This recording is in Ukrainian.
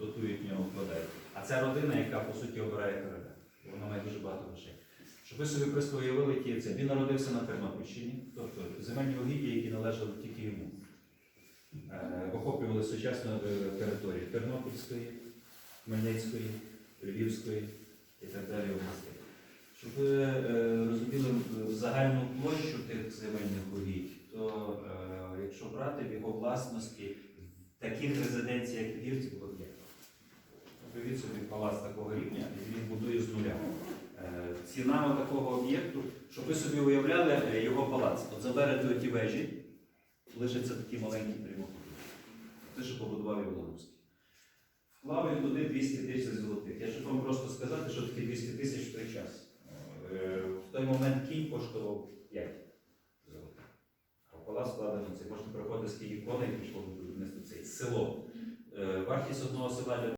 дотують нього вкладають. А це родина, яка по суті обирає короля. Вона має дуже багато грошей. Щоб ви собі просто уявили, це. Він народився на Тернопільщині, тобто земельні угіддя, які належали тільки йому. Е, Охоплювали сучасну е, територію Тернопільської, Хмельницької, Львівської і так далі областей. Щоб ви е, розуміли загальну площу тих земельних угідь, то якщо брати в його власності таких резиденціях як Львів, було 5. Палац такого рівня, і він будує з нуля. Е, Ціна такого об'єкту, щоб ви собі уявляли е, його палац. От заберете оті вежі, лишиться такий маленький прямокутник. Те, що побудував Євлоруський. Вклав він туди 200 тисяч золотих. Я щоб вам просто сказати, що таке 200 тисяч в той час. Е, В той момент кінь коштував 5 золотих. А палац складено це. Можна приходити з тієї ікони і пішло будівництво це село. Вартість одного села